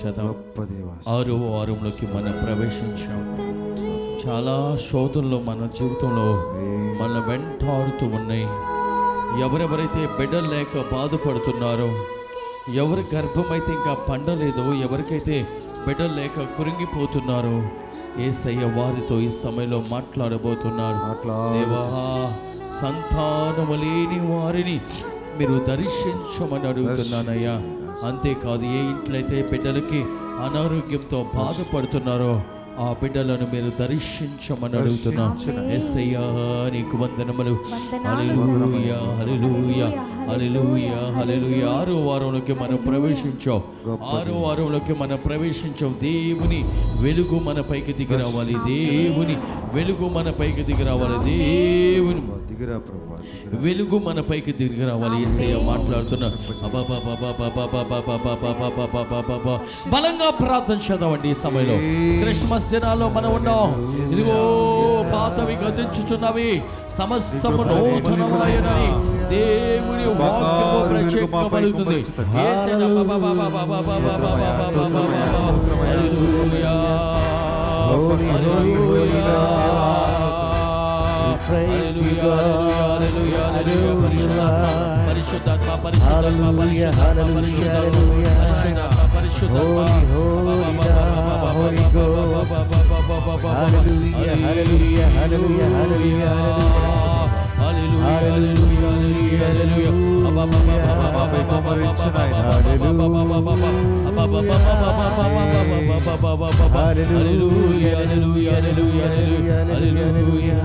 చేద్దాం ఆరో వారంలోకి మనం ప్రవేశించాం. చాలా శోధనలు మన జీవితంలో మన వెంటాడుతూ ఉన్నాయి. ఎవరెవరైతే బిడ్డలు లేక బాధపడుతున్నారో ఎవరి గర్భమైతే ఇంకా పండలేదో ఎవరికైతే బిడ్డలు లేక కురింగిపోతున్నారో ఏసయ్య వారితో ఈ సమయంలో మాట్లాడబోతున్నారు. దేవా సంతానము లేని వారిని మీరు దర్శించమని అడుగుతున్నానయ్యా. అంతేకాదు ఏ ఇంట్లో అయితే బిడ్డలకి అనారోగ్యంతో బాధపడుతున్నారో ఆ బిడ్డలను మీరు దర్శించమని అడుగుతున్నాం ఎస్సయ్యా నీకు వందనములు హలెలూయ హలెలూయ హలెలూయ హలెలూయ ఆరో వారంలోకి మనం ప్రవేశించాం ఆరో వారంలోకి మనం ప్రవేశించాం దేవుని వెలుగు మన పైకి దిగి రావాలి దేవుని వెలుగు మన పైకి దిగి రావాలి దేవుని వెలుగు మన పైకి తిరిగి రావాలి ఎస్ఐ మాట్లాడుతున్నారు బలంగా ప్రార్థన చేద్దామండి ఈ సమయంలో క్రిస్మస్ దినాల్లో మనం ఉన్నాం ఇదిగో పాతవి గతించుచున్నవి సమస్తము నూతనమాయనని దేవుని వాక్యము ప్రత్యేకమలుగుతుంది పరిశుద్ధ పరిశుద్ధ పరిశుద్ధ పరిశుద్ధ Holy Ghost. Hallelujah, hallelujah, hallelujah, hallelujah, hallelujah, hallelujah, hallelujah. Hallelujah, hallelujah, hallelujah, hallelujah.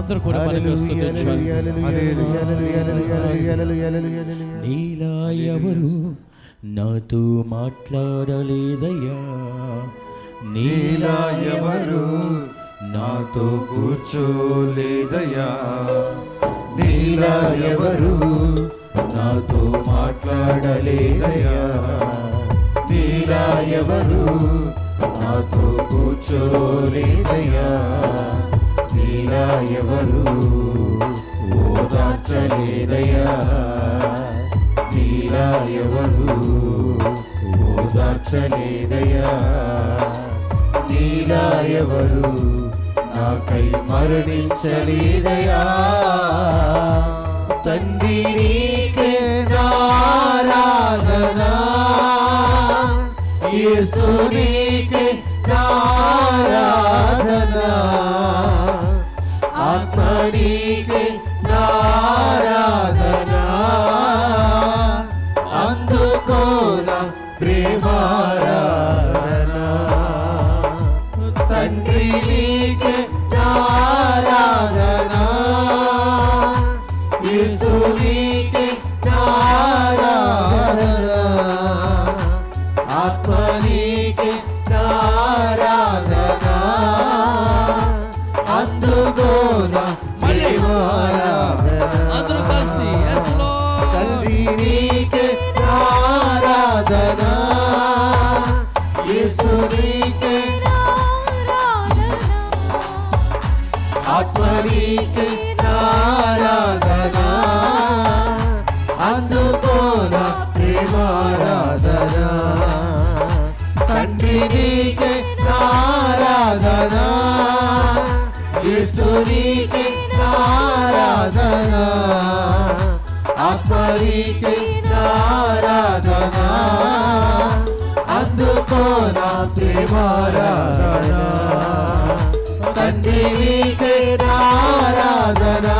అందరూ కూడా మనకి వస్తుంది నీలా ఎవరు నాతో మాట్లాడలేదయ్యా. నీలా ఎవరు నాతో కూర్చోలేదయ్యా. నీలా ఎవరు నాతో మాట్లాడలేదయ్యా. నీలా ఎవరు నాతో కూర్చోలేదయ్యా. నీలా ఎవరు ఓదార్చలేదయ్యా. నీలా ఎవరు? ఓదార్చలేదయా నీలా ఎవరు? నాకై మరణించలేదయా తండ్రి నీకే నారాధనా. యేసు నీ You. ఆరాధనా ఆత్మరీకి ఆరాధనా. అందుకో నా ప్రేమారాధనా తండ్రికి ఆరాధనా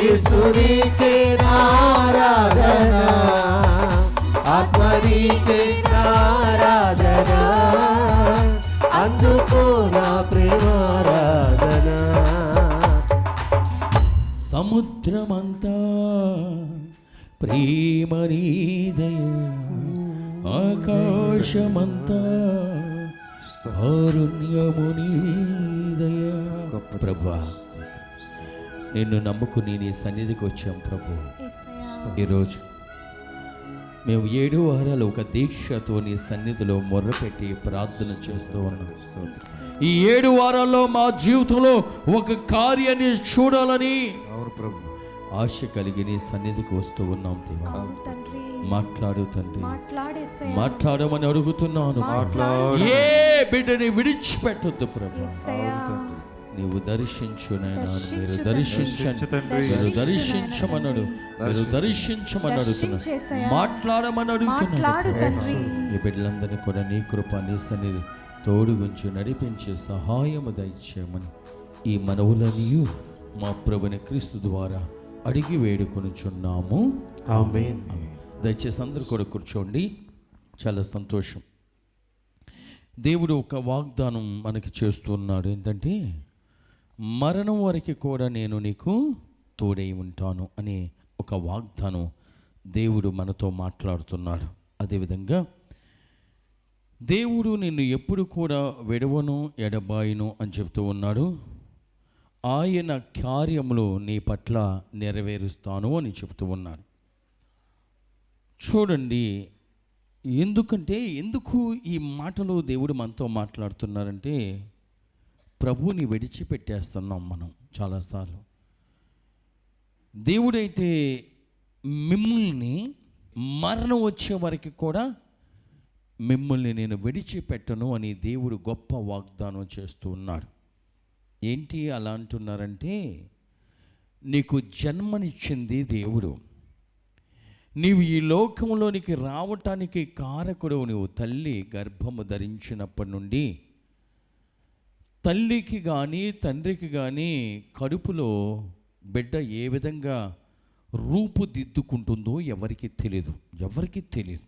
యేసునికి ఆరాధనా. ఆత్మరీకి ఆరాధనా అందుకో నా ప్రేమారాధనా సముద్రమంతా ప్రేమ నీదయ ఆకాశమంతా కారుణ్యము నీదయ ప్రభా నిన్ను నమ్ముకుని నీ సన్నిధికి వచ్చాం ప్రభు. ఈరోజు మేము ఏడు వారాలు ఒక దీక్షతో నీ సన్నిధిలో మొర్రపెట్టి ప్రార్థన చేస్తూ ఉన్నాం. ఈ ఏడు వారాల్లో మా జీవితంలో ఒక కార్యాన్ని చూడాలని అవును ప్రభు. ఆశ కలిగి నీ సన్నిధికి వస్తూ ఉన్నాం దేవా. మాట్లాడు తండ్రి. మాట్లాడమని అడుగుతున్నాను. మాట్లాడు. ఏ బిడ్డని విడిచిపెట్టొద్దు ప్రభు. నీవు దర్శించు నాయనా మీరు దర్శించు దర్శించండి. తండ్రి. మీరు దర్శించమన్నాడు. మీరు దర్శించమని అడుగుతున్నా. దర్శించేసయ్యా. మాట్లాడమని అడుగుతున్నాడు మాట్లాడు తండ్రి. ఈ బిడ్డలందరినీ కూడా నీ కృప నీ సన్నిధి తోడుగుంచి నడిపించే సహాయము దయచేయమని ఈ మనవులనియు మా ప్రభుని క్రీస్తు ద్వారా అడిగి వేడుకొనుచున్నాము. దయచేసి అందరూ కూడా కూర్చోండి. చాలా సంతోషం. దేవుడు ఒక వాగ్దానం మనకి చేస్తున్నాడు ఏంటంటే మరణం వరకు కూడా నేను నీకు తోడై ఉంటాను అనే ఒక వాగ్దానం దేవుడు మనతో మాట్లాడుతున్నాడు. అదేవిధంగా దేవుడు నిన్ను ఎప్పుడు కూడా విడవను ఎడబాయును అని చెప్తూ ఉన్నాడు. ఆయన కార్యములు నీ పట్ల నెరవేరుస్తాను అని చెప్తూ ఉన్నాడు. చూడండి ఎందుకంటే ఎందుకు ఈ మాటలు దేవుడు మనతో మాట్లాడుతున్నారంటే ప్రభువుని విడిచిపెట్టేస్తున్నాం మనం చాలాసార్లు. దేవుడైతే మిమ్మల్ని మరణం వచ్చే వరకు కూడా మిమ్మల్ని నేను విడిచిపెట్టను అని దేవుడు గొప్ప వాగ్దానం చేస్తూ ఉన్నాడు. ఏంటి అలా అంటున్నారంటే నీకు జన్మనిచ్చింది దేవుడు. నీవు ఈ లోకంలోనికి రావటానికి కారకుడు నువ్వు తల్లి గర్భము ధరించినప్పటి నుండి తల్లికి కానీ తండ్రికి కానీ కడుపులో బిడ్డ ఏ విధంగా రూపుదిద్దుకుంటుందో ఎవరికి తెలియదు ఎవరికి తెలియదు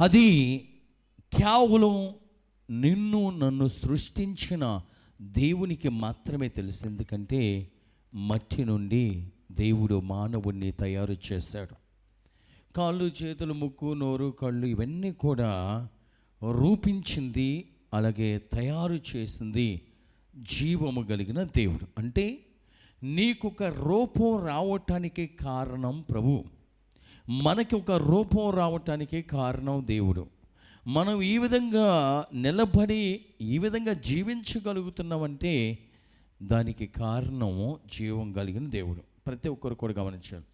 అది కేవలం నిన్ను నన్ను సృష్టించిన దేవునికి మాత్రమే తెలుసు. ఎందుకంటే మట్టి నుండి దేవుడు మానవుణ్ణి తయారు చేశాడు. కాళ్ళు చేతులు ముక్కు నోరు కళ్ళు ఇవన్నీ కూడా రూపించింది అలాగే తయారు చేసింది జీవము కలిగిన దేవుడు. అంటే నీకొక రూపం రావటానికి కారణం ప్రభు. మనకి ఒక రూపం రావటానికి కారణం దేవుడు. మనం ఈ విధంగా నిలబడి ఈ విధంగా జీవించగలుగుతున్నామంటే దానికి కారణం జీవం కలిగిన దేవుడు. ప్రతి ఒక్కరు కూడా గమనించాలి.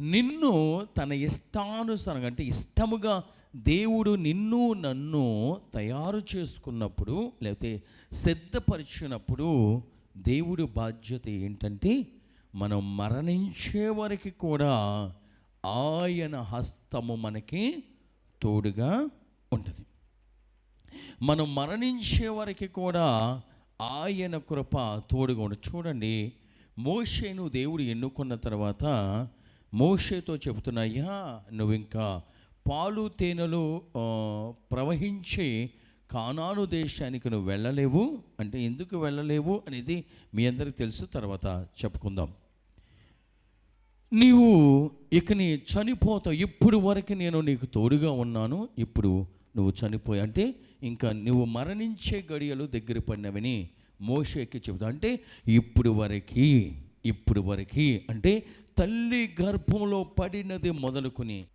నిన్ను తన ఇష్టానుసారంగా అంటే ఇష్టముగా దేవుడు నిన్ను నన్ను తయారు చేసుకున్నప్పుడు లేకపోతే సిద్ధపరిచినప్పుడు దేవుడు బాధ్యత ఏంటంటే మనం మరణించే వరకు కూడా ఆయన హస్తము మనకి తోడుగా ఉంటుంది. మనం మరణించే వరకు కూడా ఆయన కృప తోడుగా ఉండదు చూడండి మోషేను దేవుడు ఎన్నుకున్న తర్వాత మోషేతో చెబుతున్నాయ్యా నువ్వు ఇంకా పాలు తేనెలు ప్రవహించే కానాను దేశానికి నువ్వు వెళ్ళలేవు. అంటే ఎందుకు వెళ్ళలేవు? అనేది మీ అందరికీ తెలుసు. తర్వాత చెప్పుకుందాం. నీవు ఇక నీ చనిపోతావు ఇప్పుడు వరకు నేను నీకు తోడుగా ఉన్నాను. ఇప్పుడు నువ్వు చనిపోయి అంటే ఇంకా నువ్వు మరణించే గడియలు దగ్గర పడినవని మోషేకి చెబుతా. అంటే ఇప్పుడు వరకు ఇప్పుడు వరకు అంటే తల్లి గర్భంలో పడినది మొదలుకొని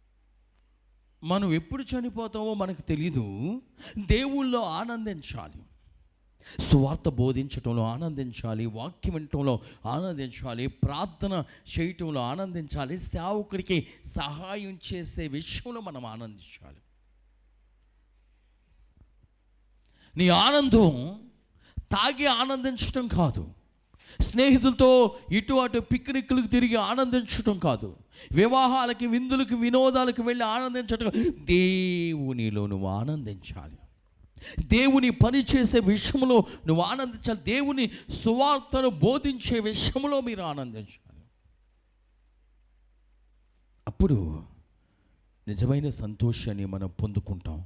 మనం ఎప్పుడు చనిపోతామో మనకు తెలీదు. దేవుళ్ళో ఆనందించాలి. స్వార్థ బోధించటంలో ఆనందించాలి. వాక్యం వినటంలో ఆనందించాలి. ప్రార్థన చేయటంలో ఆనందించాలి. సేవకుడికి సహాయం చేసే విషయంలో మనం ఆనందించాలి. నీ ఆనందం తాగి ఆనందించటం కాదు. స్నేహితులతో ఇటు అటు పిక్నిక్లకు తిరిగి ఆనందించటం కాదు. వివాహాలకి విందులకి వినోదాలకు వెళ్ళి ఆనందించటం దేవునిలో నువ్వు ఆనందించాలి. దేవుని పని చేసే విషయంలో నువ్వు ఆనందించాలి. దేవుని సువార్తను బోధించే విషయంలో మీరు ఆనందించాలి. అప్పుడు నిజమైన సంతోషాన్ని మనం పొందుకుంటాం.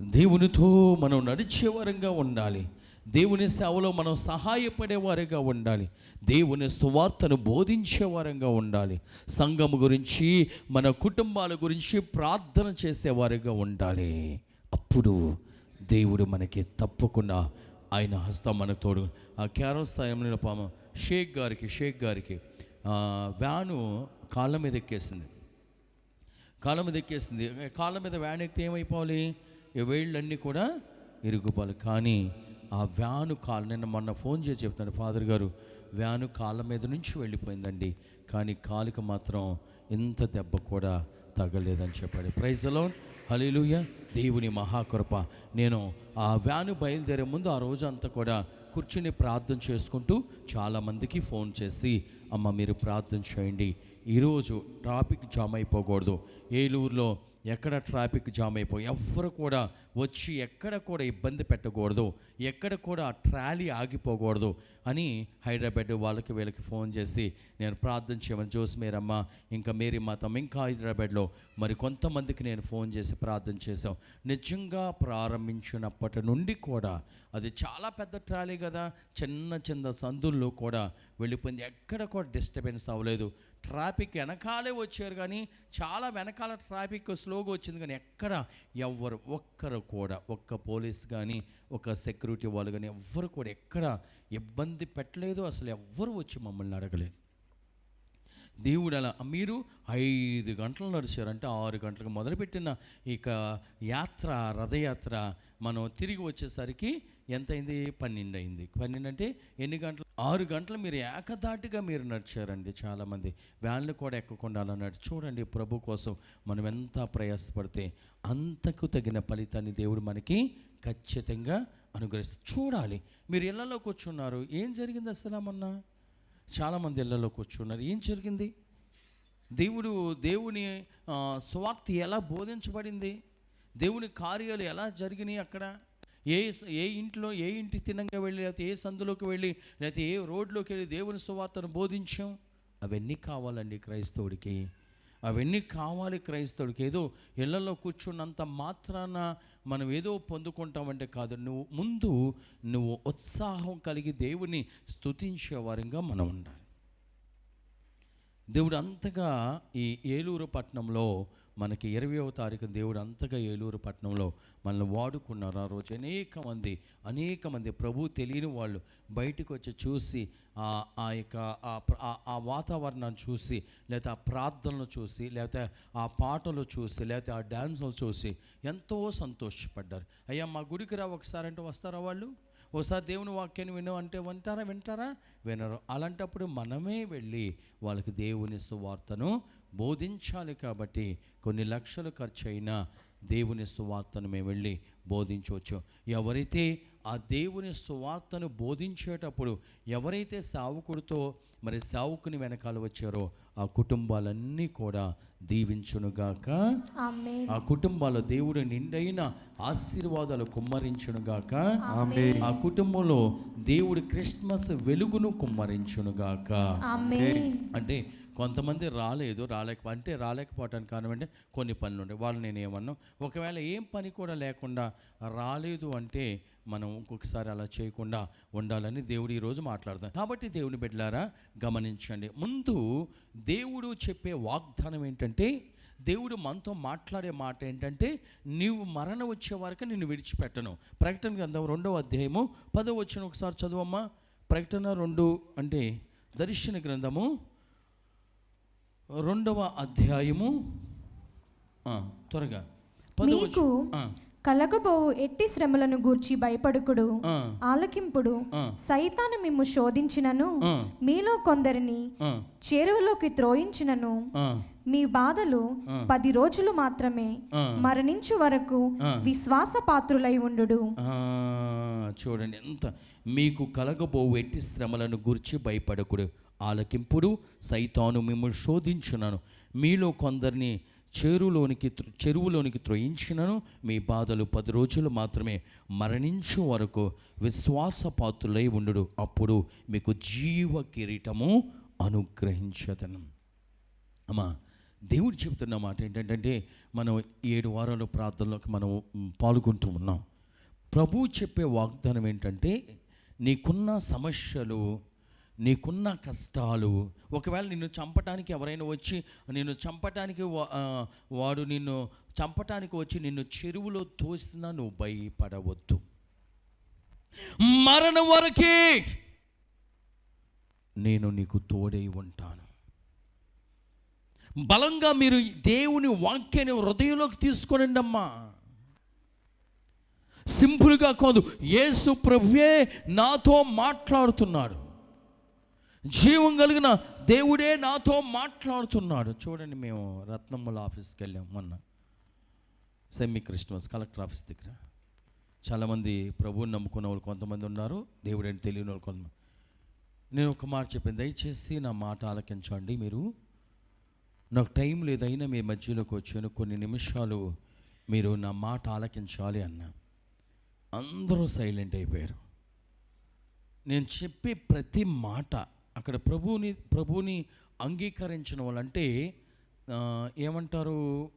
దేవునితో మనం నడిచేవారంగా ఉండాలి. దేవుని సేవలో మనం సహాయపడేవారుగా ఉండాలి. దేవుని సువార్తను బోధించేవారంగా ఉండాలి. సంఘం గురించి మన కుటుంబాల గురించి ప్రార్థన చేసేవారుగా ఉండాలి. అప్పుడు దేవుడు మనకి తప్పకుండా ఆయన హస్తం మన తోడు ఆ కేరళ స్థాయిలో పామ షేక్ గారికి షేక్ గారికి. వ్యాను కాళ్ళ మీద ఎక్కేసింది. కాళ్ళ మీద ఎక్కేసింది. కాళ్ళ మీద వ్యాన్ ఎక్కితే ఏమైపోవాలి? వేళ్ళన్నీ కూడా ఇరుగుపోవాలి కానీ ఆ వ్యాను కాలు నిన్న మొన్న ఫోన్ చేసి చెప్తాను ఫాదర్ గారు వ్యాను కాళ్ళ మీద నుంచి వెళ్ళిపోయిందండి. కానీ కాలుకి మాత్రం ఇంత దెబ్బ కూడా తగలేదని చెప్పాడు. ప్రైజ్ అలో హలీలుయ దేవుని మహాకృప. నేను ఆ వ్యాను బయలుదేరే ముందు ఆ రోజు అంతా కూడా కూర్చుని ప్రార్థన చేసుకుంటూ చాలామందికి ఫోన్ చేసి అమ్మ మీరు ప్రార్థన చేయండి. ఈరోజు ట్రాఫిక్ జామ్ అయిపోకూడదు. ఏలూరులో ఎక్కడ ట్రాఫిక్ జామ్ అయిపోయి ఎవ్వరు కూడా వచ్చి ఎక్కడ కూడా ఇబ్బంది పెట్టకూడదు ఎక్కడ కూడా ఆ ట్రాలీ ఆగిపోకూడదు అని హైదరాబాద్ వాళ్ళకి వీళ్ళకి ఫోన్ చేసి నేను ప్రార్థన చేయమని జోస్ మీరమ్మ ఇంకా మేరీ మాతం ఇంకా హైదరాబాద్లో మరి కొంతమందికి నేను ఫోన్ చేసి ప్రార్థన చేశాం. నిజంగా ప్రారంభించినప్పటి నుండి కూడా అది చాలా పెద్ద ట్రాలీ కదా చిన్న చిన్న సందుల్లో కూడా వెళ్ళిపోయింది. ఎక్కడ కూడా డిస్టర్బెన్స్ అవ్వలేదు. ట్రాఫిక్ వెనకాలే వచ్చారు కానీ చాలా వెనకాల ట్రాఫిక్ స్లోగా వచ్చింది కానీ ఎక్కడ ఎవ్వరు ఒక్కరు కూడా ఒక్క పోలీస్ కానీ ఒక సెక్యూరిటీ వాళ్ళు కానీ ఎవ్వరు కూడా ఎక్కడ ఇబ్బంది పెట్టలేదు. అసలు ఎవ్వరు వచ్చి మమ్మల్ని అడగలేదు. దేవుడు అలా మీరు ఐదు గంటలు నడిచారంటే ఆరు గంటలకు మొదలుపెట్టిన ఇక యాత్ర రథయాత్ర మనం తిరిగి వచ్చేసరికి ఎంత అయింది పన్నెండు అయింది పన్నెండు అంటే ఎన్ని గంటలు? ఆరు గంటలు మీరు ఏకధాటిగా మీరు నడిచారండి చాలామంది. వ్యాన్లు కూడా ఎక్కకుండా అలా నడిచి చూడండి ప్రభు కోసం మనం ఎంత ప్రయాసపడితే అంతకు తగిన ఫలితాన్ని దేవుడు మనకి ఖచ్చితంగా అనుగ్రహిస్తారు చూడాలి. మీరు ఇళ్ళలో కూర్చున్నారు. ఏం జరిగింది అసలు మొన్న? చాలామంది ఇళ్ళలో కూర్చున్నారు. ఏం జరిగింది? దేవుడు దేవుని స్వార్థి ఎలా బోధించబడింది? దేవుని కార్యాలు ఎలా జరిగినాయి అక్కడ? ఏ ఏ ఇంట్లో ఏ ఇంటి తినంగా వెళ్ళి లేకపోతే ఏ సందులోకి వెళ్ళి లేకపోతే ఏ రోడ్లోకి వెళ్ళి దేవుని సువార్తను బోధించాం? అవన్నీ కావాలండి క్రైస్తవుడికి. అవన్నీ కావాలి క్రైస్తవుడికి. ఏదో ఇళ్ళలో కూర్చున్నంత మాత్రాన మనం ఏదో పొందుకుంటామంటే కాదు. నువ్వు ముందు నువ్వు ఉత్సాహం కలిగి దేవుని స్థుతించేవారంగా మనం ఉండాలి. దేవుడు అంతగా ఈ ఏలూరు పట్టణంలో మనకి ఇరవయవ తారీఖు దేవుడు అంతగా ఏలూరు పట్టణంలో మనల్ని వాడుకున్నారు. ఆ రోజు అనేక మంది అనేక మంది ప్రభు తెలియని వాళ్ళు బయటికి వచ్చి చూసి ఆ ఆ యొక్క ఆ ఆ వాతావరణాన్ని చూసి లేకపోతే ఆ ప్రార్థనలు చూసి లేకపోతే ఆ పాటలు చూసి లేకపోతే ఆ డ్యాన్సులు చూసి ఎంతో సంతోషపడ్డారు. అయ్యా మా గుడికి రా ఒకసారి అంటే వస్తారా వాళ్ళు? ఒకసారి దేవుని వాక్యాన్ని విను అంటే వింటారా వింటారా? వినరు. అలాంటప్పుడు మనమే వెళ్ళి వాళ్ళకి దేవుని సువార్తను బోధించాలి కాబట్టి కొన్ని లక్షలు ఖర్చు అయినా దేవుని సువార్తను మేము వెళ్ళి బోధించవచ్చు. ఎవరైతే ఆ దేవుని సువార్తను బోధించేటప్పుడు ఎవరైతే సావుకుడితో మరి సావుకుని వెనకాల వచ్చారో ఆ కుటుంబాలన్నీ కూడా దీవించునుగాక. ఆ కుటుంబాల్లో దేవుడు నిండైన ఆశీర్వాదాలు కుమ్మరించునుగాక. ఆ కుటుంబంలో దేవుడు క్రిస్మస్ వెలుగును కుమ్మరించునుగాక. అంటే కొంతమంది రాలేదు రాలేక అంటే రాలేకపోవటానికి కారణం అంటే కొన్ని పనులు ఉండే వాళ్ళు నేను ఏమన్నా ఒకవేళ ఏం పని కూడా లేకుండా రాలేదు అంటే మనం ఇంకొకసారి అలా చేయకుండా ఉండాలని దేవుడు ఈరోజు మాట్లాడతాం కాబట్టి దేవుని బిడ్డలారా గమనించండి. ముందు దేవుడు చెప్పే వాగ్దానం ఏంటంటే దేవుడు మనతో మాట్లాడే మాట ఏంటంటే నీవు మరణం వచ్చే వరకు నిన్ను విడిచిపెట్టను. ప్రకటన గ్రంథం రెండవ అధ్యాయము పదో వచ్చిన ఒకసారి చదువమ్మా. ప్రకటన రెండు అంటే దర్శన గ్రంథము రెండవ అధ్యాయము త్వరగా. మీకు కలగబోవు ఎట్టి శ్రమలను గూర్చి భయపడుకుడు ఆలకింపుడు. సైతాను మిమ్ము శోధించినను మీలో కొందరిని చెరువులోకి త్రోయించినను మీ బాధలు పది రోజులు మాత్రమే. మరణించు వరకు విశ్వాస పాత్రులై ఉండు చూడండి ఎంత మీకు కలగబోవు ఎట్టి శ్రమలను గురించి భయపడకుడు. ఆలకింపుడు సైతాను మిమ్మల్ని శోధించున్నాను మీలో కొందరిని చెరువులోనికి చెరువులోనికి త్రోయించినను. మీ బాధలు పది రోజులు మాత్రమే మరణించు వరకు విశ్వాసపాత్రులై ఉండు అప్పుడు మీకు జీవ కిరీటము అనుగ్రహించదను. అమ్మా దేవుడు చెబుతున్న మాట ఏంటంటే మనం ఏడు వారాల ప్రార్థనలోకి మనం పాల్గొంటూ ఉన్నాం. ప్రభు చెప్పే వాగ్దానం ఏంటంటే నీకున్న సమస్యలు నీకున్న కష్టాలు ఒకవేళ నిన్ను చంపటానికి ఎవరైనా వచ్చి నిన్ను చంపటానికి వా- వాడు నిన్ను చంపటానికి వచ్చి నిన్ను చెరువులో తోసినా నువ్వు భయపడవద్దు. మరణం వరకే నేను నీకు తోడై ఉంటాను. బలంగా మీరు దేవుని వాక్యాన్ని హృదయంలోకి తీసుకోనండి అమ్మా సింపుల్గా కాదు యేసు ప్రభువే నాతో మాట్లాడుతున్నాడు. జీవం కలిగిన దేవుడే నాతో మాట్లాడుతున్నాడు. చూడండి మేము రత్నమ్మల ఆఫీస్కి వెళ్ళాం మొన్న. సెమీ క్రిస్టమస్ కలెక్టర్ ఆఫీస్ దగ్గర. చాలామంది ప్రభువుని నమ్ముకున్న వాళ్ళు కొంతమంది ఉన్నారు. దేవుడని తెలియని వాళ్ళు కొంతమంది. నేను ఒక మాట చెప్పాను దయచేసి నా మాట ఆలకించండి మీరు. నాకు టైం లేదైనా మీ మధ్యలోకి వచ్చాను. కొన్ని నిమిషాలు మీరు నా మాట ఆలకించాలి అన్నా. అందరూ సైలెంట్ అయిపోయారు. నేను చెప్పే ప్రతి మాట అక్కడ ప్రభువుని ప్రభువుని అంగీకరించిన వాళ్ళు అంటే ఏమంటారు?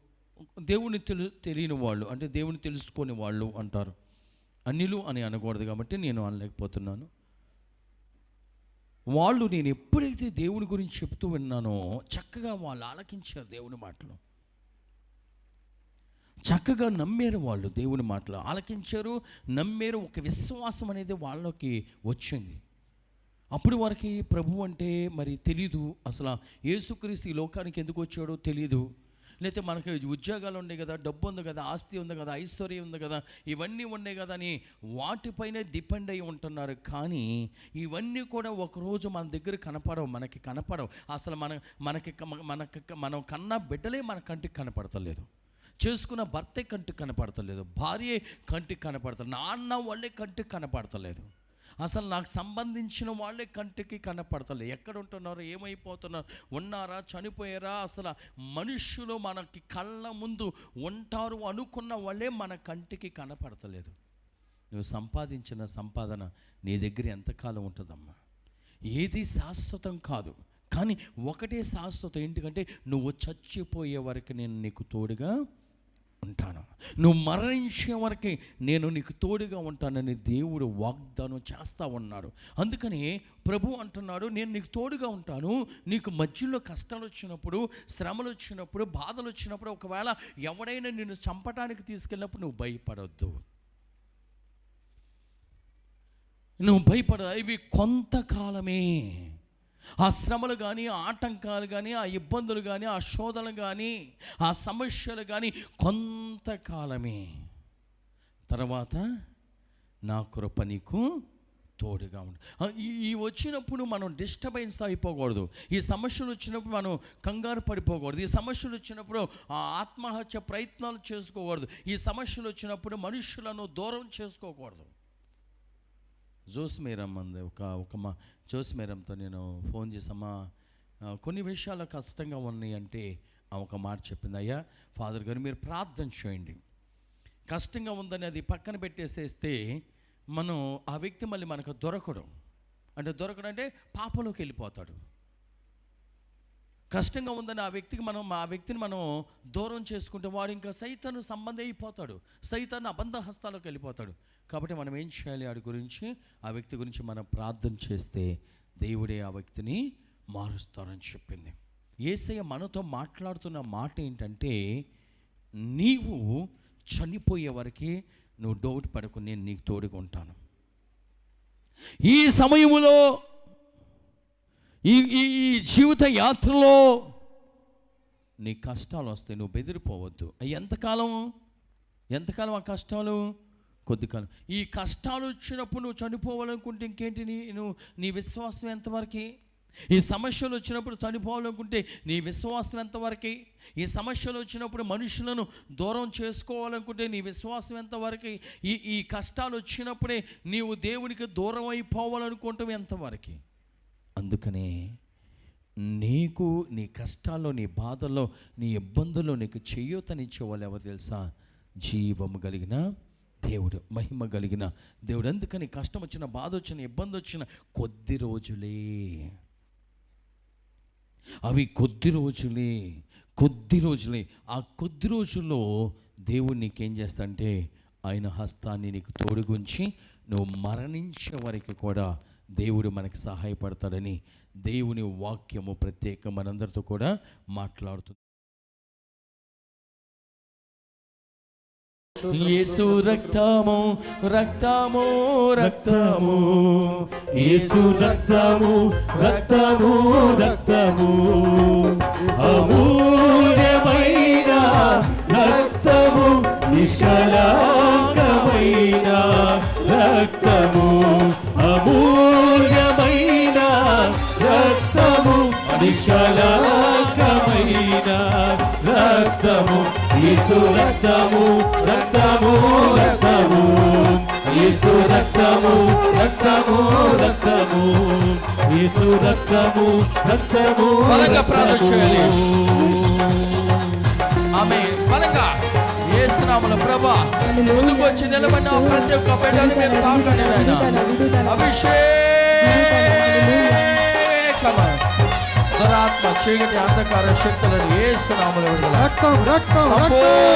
దేవుని తెలు తెలియని వాళ్ళు అంటే దేవుని తెలుసుకొని వాళ్ళు అంటారు. అన్నిలు అని అనకూడదు కాబట్టి నేను అనలేకపోతున్నాను. వాళ్ళు నేను ఎప్పుడైతే దేవుని గురించి చెప్తూ విన్నానో చక్కగా వాళ్ళు ఆలకించారు దేవుని మాటలు. చక్కగా నమ్మారు వాళ్ళు దేవుని మాటలు. ఆలకించారు నమ్మారు ఒక విశ్వాసం అనేది వాళ్ళకి వచ్చింది. అప్పుడు వారికి ప్రభు అంటే మరి తెలీదు. అసలు యేసుక్రీస్తు ఈ లోకానికి ఎందుకు వచ్చాడో తెలీదు. లేకపోతే మనకి ఉద్యోగాలు ఉన్నాయి కదా డబ్బు ఉంది కదా ఆస్తి ఉంది కదా ఐశ్వర్యం ఉంది కదా ఇవన్నీ ఉన్నాయి కదా అని వాటిపైనే డిపెండ్ అయి ఉంటున్నారు. కానీ ఇవన్నీ కూడా ఒకరోజు మన దగ్గర కనపడవు మనకి కనపడవు. అసలు మన మనకి మనకి మనం కన్నా బిడ్డలే మన కంటికి కనపడతలేదు. చేసుకున్న భర్తే కంటికి కనపడతలేదు. భార్యే కంటికి కనపడతలేదు. నాన్న వాళ్ళే కంటికి కనపడతలేదు. అసలు నాకు సంబంధించిన వాళ్ళే కంటికి కనపడతలేదు ఎక్కడ ఉంటున్నారు ఏమైపోతున్నారు? ఉన్నారా? చనిపోయారా? అసలు మనుషులు మనకి కళ్ళ ముందు ఉంటారు అనుకున్న వాళ్ళే మన కంటికి కనపడతలేదు. నువ్వు సంపాదించిన సంపాదన నీ దగ్గర ఎంతకాలం ఉంటుందమ్మా? ఏది శాశ్వతం కాదు. కానీ ఒకటే శాశ్వతం. ఏంటికంటే నువ్వు చచ్చిపోయే వరకు నేను నీకు తోడుగా ఉంటాను. నువ్వు మరణించే వరకే నేను నీకు తోడుగా ఉంటానని దేవుడు వాగ్దానం చేస్తూ ఉన్నాడు. అందుకని ప్రభు అంటున్నాడు నేను నీకు తోడుగా ఉంటాను. నీకు మధ్యలో కష్టాలు వచ్చినప్పుడు శ్రమలు వచ్చినప్పుడు బాధలు వచ్చినప్పుడు ఒకవేళ ఎవడైనా నిన్ను చంపడానికి తీసుకెళ్ళినప్పుడు నువ్వు భయపడొద్దు. నువ్వు భయపడ ఇవి కొంతకాలమే. ఆ శ్రమలు కానీ ఆటంకాలు కానీ ఆ ఇబ్బందులు కానీ ఆ శోధనలు కానీ ఆ సమస్యలు కానీ కొంతకాలమే తర్వాత నా కృప నీకు తోడుగా ఉండు. ఈ వచ్చినప్పుడు మనం డిస్టర్బెన్స్ అయిపోకూడదు. ఈ సమస్యలు వచ్చినప్పుడు మనం కంగారు పడిపోకూడదు. ఈ సమస్యలు వచ్చినప్పుడు ఆ ఆత్మహత్య ప్రయత్నాలు చేసుకోకూడదు. ఈ సమస్యలు వచ్చినప్పుడు మనుషులను దూరం చేసుకోకూడదు. జోస్మేరమ్మంది ఒక ఒక జోస్ జోస్మేరంతో నేను ఫోన్ చేసమ్మా కొన్ని విషయాలు కష్టంగా ఉన్నాయి అంటే ఒక మాట చెప్పింది అయ్యా ఫాదర్ గారు మీరు ప్రార్థన చేయండి. కష్టంగా ఉందని అది పక్కన పెట్టేసేస్తే మనం ఆ వ్యక్తి మళ్ళీ మనకు దొరకడం. అంటే దొరకడం అంటే పాపలోకి వెళ్ళిపోతాడు. కష్టంగా ఉందని ఆ వ్యక్తికి మనం ఆ వ్యక్తిని మనం దూరం చేసుకుంటే వాడు ఇంకా సైతాను సంబంధం అయిపోతాడు. సైతాను అబంధ హస్తాలకు వెళ్ళిపోతాడు. కాబట్టి మనం ఏం చేయాలి? వాడి గురించి ఆ వ్యక్తి గురించి మనం ప్రార్థన చేస్తే దేవుడే ఆ వ్యక్తిని మారుస్తారని చెప్పింది. ఏసయ్య మనతో మాట్లాడుతున్న మాట ఏంటంటే నీవు చనిపోయే వరకే నువ్వు డౌట్ పడకు నేను నీకు తోడుగా ఉంటాను. ఈ సమయంలో ఈ ఈ ఈ జీవిత యాత్రలో నీ కష్టాలు వస్తాయి నువ్వు బెదిరిపోవద్దు. అవి ఎంతకాలం? ఎంతకాలం ఆ కష్టాలు? కొద్ది కాలం. ఈ కష్టాలు వచ్చినప్పుడు నువ్వు చనిపోవాలనుకుంటే ఇంకేంటి నీ నువ్వు నీ విశ్వాసం ఎంతవరకు? ఈ సమస్యలు వచ్చినప్పుడు చనిపోవాలనుకుంటే నీ విశ్వాసం ఎంతవరకు? ఈ సమస్యలు వచ్చినప్పుడు మనుషులను దూరం చేసుకోవాలనుకుంటే నీ విశ్వాసం ఎంతవరకు? ఈ ఈ కష్టాలు వచ్చినప్పుడే నీవు దేవునికి దూరం అయిపోవాలనుకుంటాం ఎంతవరకు? అందుకనే నీకు నీ కష్టాల్లో నీ బాధల్లో నీ ఇబ్బందుల్లో నీకు చేయూతనిచ్చే వాళ్ళు ఎవరు తెలుసా? జీవము కలిగిన దేవుడు మహిమ కలిగిన దేవుడు. అందుకని కష్టం వచ్చిన బాధ వచ్చిన ఇబ్బంది వచ్చిన కొద్ది రోజులే. అవి కొద్ది రోజులే కొద్ది రోజులే. ఆ కొద్ది రోజుల్లో దేవుడు నీకేం చేస్తాడంటే ఆయన హస్తాన్ని నీకు తోడుగుంచి నువ్వు మరణించే వరకు కూడా దేవుడు మనకి సహాయపడతాడని దేవుని వాక్యము ప్రత్యేక మనందరితో కూడా మాట్లాడుతుంది యేసు రక్తము రక్తము రక్తము. యేసు రక్తము రక్తము రక్తము. అమూల్యమైన రక్తము నిష్కలంకమైన రక్తము. అమూల్యమైన రక్తము నిష్కలకమైన రక్తము యేసు రక్తము రక్తము రక్తము. యేసు రక్తము రక్తము రక్తము. యేసు రక్తము రక్తము బలంగా ప్రార్థన చేయాలి. రక్తము. ఆమె బలంగా. ఏసునామల ప్రభా ముందుకు వచ్చి నిలబడిన ప్రతి ఒక్క బిడ్డను మీరు తాకండి నాయన. అభిషేకమ దురాత్మ చీకటి అంధకార శక్తులను ఏసునామల విడుదల. రక్తం రక్తం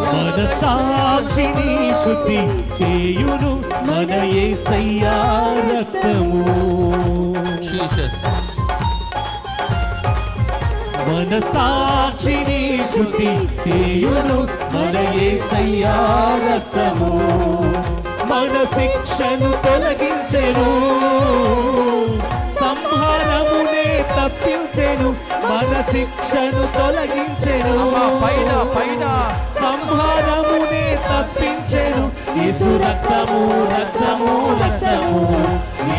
మన సాక్షిని శుద్ధి చేయును మన యేసయ్యా రక్తము. జీసస్. మన సాక్షిని శుద్ధి చేయును మన యేసయ్యా రక్తము. మన శిక్షను తొలగించెను. సంహారమునే తప్పించెను మన శిక్షను తొలగించెను. పైన పైన. సంహారమునే తప్పించెను యేసు రక్తము రక్తము రక్తము.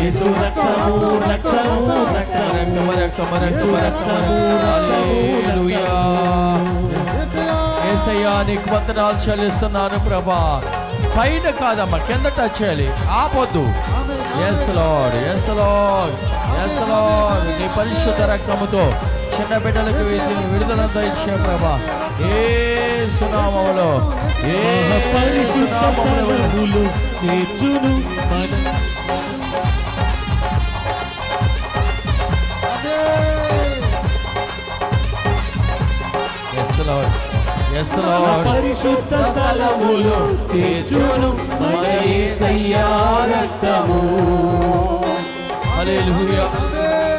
యేసు రక్తము రక్తము రక్తము. రక్తమ రక్తమ రక్తమ ఏసయ్యా నీకు వందనాలు చెల్లిస్తున్నాను ప్రభా. పైన కాదమ్మా కింద టచ్ చేయాలి. ఆపొద్దు. Yes lord yes lord yes lord నీ పరిశుద్ధ రక్తముతో చిన్న బిడ్డలకు విడు- విడుదలంతా ఇచ్చే ప్రభా. ఏ సునామములో ఏ సునామములో విడుదల. ఎస్ లార్డ్ పరిశుద్ధ స్థలములు చేర్చును మన యేసయ్యా రక్తము. హల్లెలూయా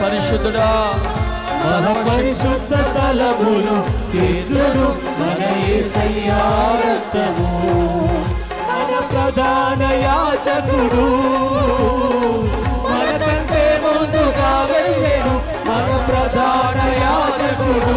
పరిశుద్ధుడా పరిశుద్ధ స్థలములు చేర్చును మన యేసయ్యా రక్తము. మన ప్రధాన యాజకుడు. మనకంటే ముందుగా వెళ్ళెను మన ప్రధాన యాజకుడు.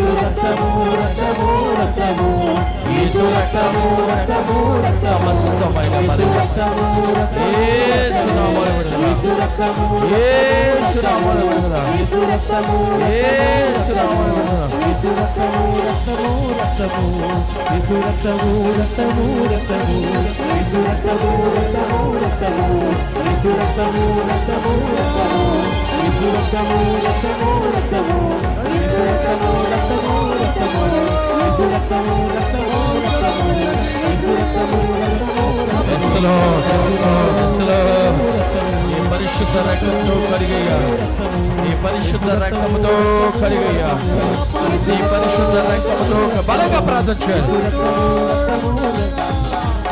యేసు రక్తము రక్తము రక్తము యేసు రక్తము రక్తము రక్తము సమస్తమైన యేసు మరి రక్తము ఏ సునామములో విడుదల. యేసు రక్తము ఏ సునామములో విడుదల. యేసు రక్తము ఏ సునామములో విడుదల. యేసు రక్తము రక్తము రక్తము యేసు రక్తము రక్తము రక్తము యేసు రక్తము రక్తము రక్తము యేసు రక్తము రక్తము రక్తము యేసు రక్తము రక్తము రక్తము యేసు రక్తము రక్తము రక్తము యేసు రక్తము రక్తము రక్తము ఈ రక్తము నీ పరిశుద్ధ రక్తంతో కరిగయ్యా ఈ పరిశుద్ధ రక్తంతో కరిగయ్యా ఈ పరిశుద్ధ రక్తంతో బలంగా ప్రార్థన చేయాలి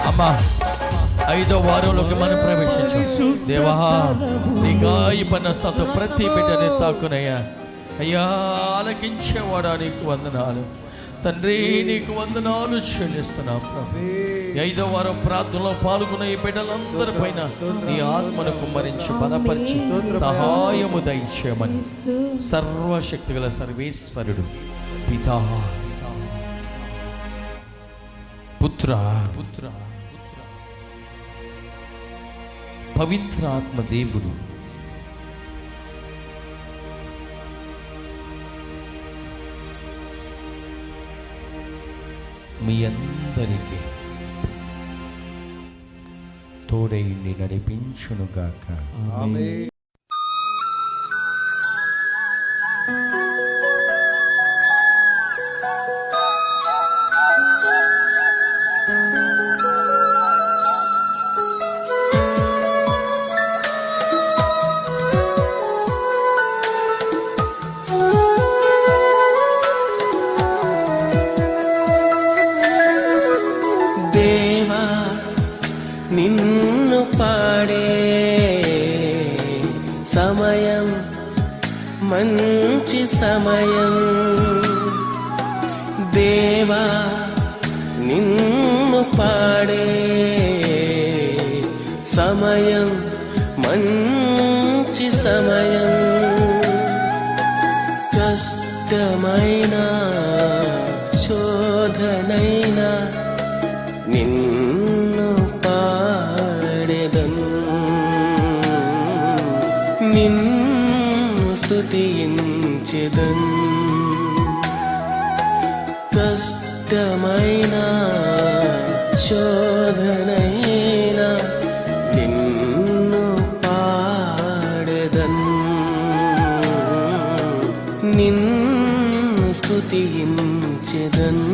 అమ్మా ఐదో వారంలోకి మనం ప్రవేశించాం దేవా నీ గాయపన్న స్థత ప్రతి బిడ్డని తాకునయ్యా అయ్యా ఆలకించేవాడా నీకు వందనాలు. తండ్రి నీకు వందనాలు చెల్లిస్తున్నాం ఐదో వారం ప్రార్థనలో పాల్గొన్న ఈ బిడ్డలందరి పైన నీ ఆత్మను కుమ్మరించి బలపరిచి సహాయము దయచేయమని. సర్వశక్తి గల సర్వేశ్వరుడు పితా పుత్ర పుత్ర. పవిత్రాత్మ దేవుడు మీ అందరికీ. తోడైండి నడిపించునుగాక. దేవా నిన్ను స్తుతించెదన్. కష్టమైన శోధనైన నిన్ను పాడదన్. నిన్ను స్థుతించెదన్